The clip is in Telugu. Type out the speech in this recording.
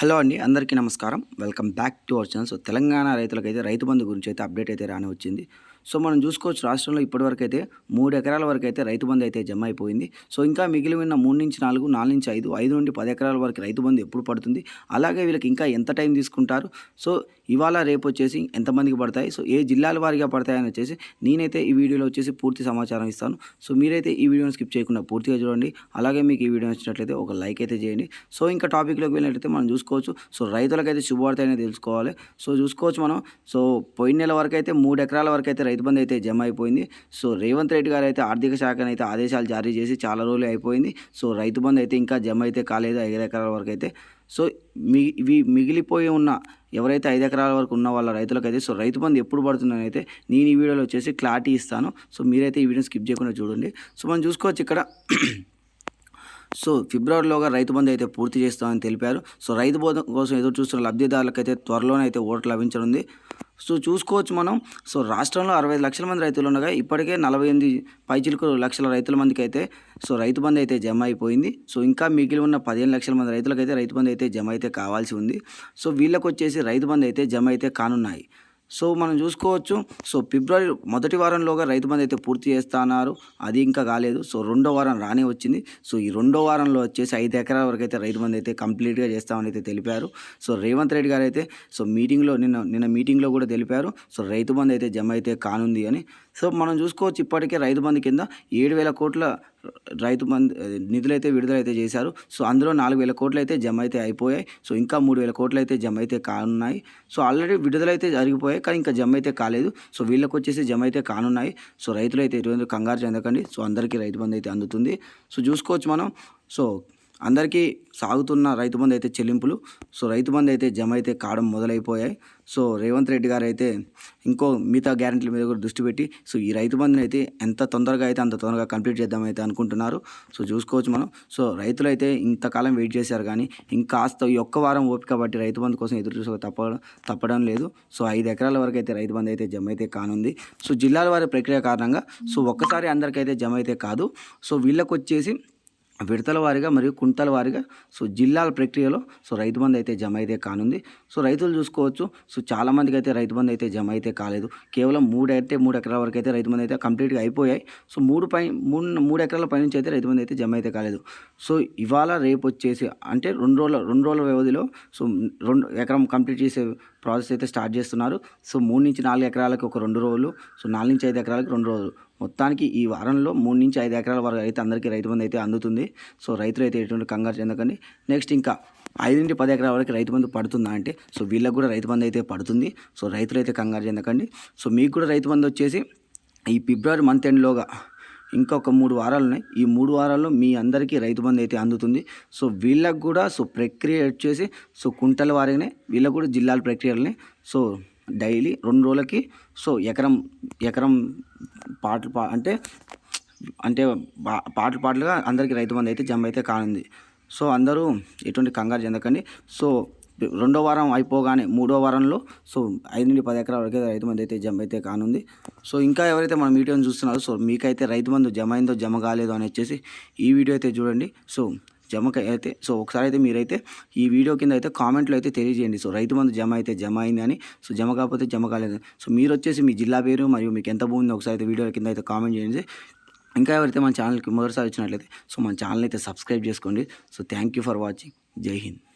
హలో అండి అందరికీ నమస్కారం. Welcome back to our channel. So Telangana రైతులకైతే రైతు బంధు గురించి అయితే అప్డేట్ అయితే రాని వచ్చింది. సో మనం చూసుకోవచ్చు రాష్ట్రంలో ఇప్పటివరకు అయితే మూడు ఎకరాల వరకు అయితే రైతు బంధు అయితే జమ అయిపోయింది. సో ఇంకా మిగిలి ఉన్న మూడు నుంచి నాలుగు నాలుగు నుంచి ఐదు ఐదు నుండి పది ఎకరాల వరకు రైతు బంధు ఎప్పుడు పడుతుంది? అలాగే వీళ్ళకి ఇంకా ఎంత టైం తీసుకుంటారు? సో ఇవాళ రేపు వచ్చేసి ఎంతమందికి పడతాయి? సో ఏ జిల్లాల వారిగా పడతాయని వచ్చేసి నేనైతే ఈ వీడియోలో వచ్చేసి పూర్తి సమాచారం ఇస్తాను. సో మీరైతే ఈ వీడియోని స్కిప్ చేయకుండా పూర్తిగా చూడండి. అలాగే మీకు ఈ వీడియో నచ్చినట్లయితే ఒక లైక్ అయితే చేయండి. సో ఇంకా టాపిక్లోకి వెళ్ళినట్లయితే మనం చూసుకోవచ్చు. సో రైతులకైతే శుభవార్త అనేది తెలుసుకోవాలి. సో చూసుకోవచ్చు మనం. సో పోయిన నెల వరకు అయితే మూడు ఎకరాల వరకు అయితే రైతు బంధు అయితే జమ అయిపోయింది. సో రేవంత్ రెడ్డి గారు అయితే ఆర్థిక శాఖను అయితే ఆదేశాలు జారీ చేసి చాలా రోజులు అయిపోయింది. సో రైతు బంధు అయితే ఇంకా జమ అయితే కాలేదు ఐదు ఎకరాల వరకు అయితే. సో మీ ఇవి మిగిలిపోయి ఉన్న ఎవరైతే ఐదు ఎకరాల వరకు ఉన్న వాళ్ళ రైతులకైతే సో రైతు బంధు ఎప్పుడు పడుతుందని అయితే నేను ఈ వీడియోలో వచ్చేసి క్లారిటీ ఇస్తాను. సో మీరైతే ఈ వీడియో స్కిప్ చేయకుండా చూడండి. సో మనం చూసుకోవచ్చు ఇక్కడ. సో ఫిబ్రవరిలోగా రైతు బంధు అయితే పూర్తి చేస్తామని తెలిపారు. సో రైతు బంధు కోసం ఎదురు చూస్తున్న లబ్ధిదారులకైతే త్వరలోనే అయితే ఓట్లు లభించనుంది. సో చూసుకోవచ్చు మనం. సో రాష్ట్రంలో అరవై ఐదు లక్షల మంది రైతులు ఉండగా ఇప్పటికే నలభై ఎనిమిది పైచిలుకు లక్షల రైతుల మందికి అయితే సో రైతు బంధు అయితే జమ అయిపోయింది. సో ఇంకా మిగిలి ఉన్న పదిహేను లక్షల మంది రైతులకైతే రైతు బంధు అయితే జమ అయితే కావాల్సి ఉంది. సో వీళ్ళకి వచ్చేసి రైతు బంధు అయితే జమ అయితే కానున్నాయి. సో మనం చూసుకోవచ్చు. సో ఫిబ్రవరి మొదటి వారంలోగా రైతు బంధు అయితే పూర్తి చేస్తా అన్నారు అది ఇంకా కాలేదు. సో రెండో వారం రానే వచ్చింది. సో ఈ రెండో వారంలో వచ్చేసి ఐదు ఎకరాల వరకు అయితే రైతు బంధు అయితే కంప్లీట్గా చేస్తామని అయితే తెలిపారు. సో రేవంత్ రెడ్డి గారు అయితే సో మీటింగ్లో నిన్న నిన్న మీటింగ్లో కూడా తెలిపారు. సో రైతు బంధు అయితే జమ అయితే కానుంది అని సో మనం చూసుకోవచ్చు ఇప్పటికే రైతు బంధు కింద ఏడు వేల కోట్ల రైతు బంధు నిధులైతే విడుదలైతే చేశారు. సో అందులో నాలుగు వేల కోట్లు అయితే జమ అయితే అయిపోయాయి. సో ఇంకా మూడు వేల కోట్లు అయితే జమ అయితే కానున్నాయి. సో ఆల్రెడీ విడుదలైతే జరిగిపోయాయి కానీ ఇంకా జమ అయితే కాలేదు. సో వీళ్ళకి వచ్చేసి జమ అయితే కానున్నాయి. సో రైతులు అయితే ఎటువంటి కంగారు చెందకండి. సో అందరికీ రైతు బంధు అయితే అందుతుంది. సో చూసుకోవచ్చు మనం. సో అందరికీ సాగుతున్న రైతు బంధు అయితే చెల్లింపులు. సో రైతు బంధు అయితే జమ అయితే కావడం మొదలైపోయాయి. సో రేవంత్ రెడ్డి గారు అయితే ఇంకో మిగతా గ్యారెంటీల మీద కూడా దృష్టి పెట్టి సో ఈ రైతు బంధుని అయితే ఎంత తొందరగా అయితే అంత తొందరగా కంప్లీట్ చేద్దామైతే అనుకుంటున్నారు. సో చూసుకోవచ్చు మనం. సో రైతులు అయితే ఇంతకాలం వెయిట్ చేశారు కానీ ఇంకాస్త ఈ ఒక్క వారం ఓపిక బట్టి రైతు బంధు కోసం ఎదురు చూసే తప్ప తప్పడం లేదు. సో ఐదు ఎకరాల వరకు అయితే రైతు బంధు అయితే జమ అయితే కానుంది. సో జిల్లాల వారి ప్రక్రియ కారణంగా సో ఒక్కసారి అందరికైతే జమ అయితే కాదు. సో వీళ్ళకు వచ్చేసి విడతల వారీగా మరియు కుంటల వారీగా సో జిల్లాల ప్రక్రియలో సో రైతు బంధు అయితే జమ అయితే కానుంది. సో రైతులు చూసుకోవచ్చు. సో చాలామందికి అయితే రైతు బంధు అయితే జమ అయితే కాలేదు. కేవలం మూడు అయితే మూడు ఎకరాల వరకు అయితే రైతు బంధు అయితే కంప్లీట్గా అయిపోయాయి. సో మూడు పై మూడు మూడు ఎకరాల పైనుంచి అయితే రైతు బంధు అయితే జమ అయితే కాలేదు. సో ఇవాళ రేపు వచ్చేసి అంటే రెండు రోజుల రెండు రోజుల వ్యవధిలో సో రెండు ఎకరం కంప్లీట్ చేసే ప్రాసెస్ అయితే స్టార్ట్ చేస్తున్నారు. సో మూడు నుంచి నాలుగు ఎకరాలకు ఒక రెండు రోజులు. సో నాలుగు నుంచి ఐదు ఎకరాలకు రెండు రోజులు. మొత్తానికి ఈ వారంలో మూడు నుంచి ఐదు ఎకరాల వరకు అయితే అందరికీ రైతు బంధు అయితే అందుతుంది. సో రైతులు అయితే ఎటువంటి కంగారు చెందకండి. నెక్స్ట్ ఇంకా ఐదు నుండి పది ఎకరాల వరకు రైతు బంధు పడుతుందా అంటే సో వీళ్ళకి కూడా రైతు బంధు అయితే పడుతుంది. సో రైతులు అయితే కంగారు చెందకండి. సో మీకు కూడా రైతు బంధు వచ్చేసి ఈ ఫిబ్రవరి మంత్ ఎండ్లోగా ఇంకొక మూడు వారాలు ఉన్నాయి. ఈ మూడు వారాల్లో మీ అందరికీ రైతు బంధు అయితే అందుతుంది. సో వీళ్ళకు కూడా సో ప్రక్రియ వచ్చేసి సో కుంటల వారిగానే వీళ్ళకు కూడా జిల్లాల ప్రక్రియలని సో డైలీ రెండు రోజులకి. సో ఎకరం ఎకరం పాటలు పా అంటే అంటే పా- పాటలు పాటలుగా అందరికీ రైతు బంధు అయితే జమ అయితే కానుంది. సో అందరూ ఎటువంటి కంగారు చెందకండి. సో రెండో వారం అయిపోగానే మూడో వారంలో సో ఐదు నుండి పది ఎకరాల వరకు రైతు మంది అయితే జమ అయితే కానుంది. సో ఇంకా ఎవరైతే మన వీడియోని చూస్తున్నారో సో మీకైతే రైతు మందు జమ అయిందో జమ కాలేదో అని వచ్చేసి ఈ వీడియో అయితే చూడండి. సో జమక అయితే సో ఒకసారి అయితే మీరైతే ఈ వీడియో కింద అయితే కామెంట్లో అయితే తెలియజేయండి. సో రైతు బంధు జమ అయితే జమ అయింది అని సో జమ కాకపోతే జమ కాలేదు సో మీరు వచ్చేసి మీ జిల్లా పేరు మరియు మీకు ఎంత భూమి ఒకసారి అయితే వీడియో కింద అయితే కామెంట్ చేయండి. ఇంకా ఎవరైతే మన ఛానల్కి మొదటిసారి వచ్చినట్లయితే సో మన ఛానల్ అయితే సబ్స్క్రైబ్ చేసుకోండి. So thank you for watching. జై హింద్.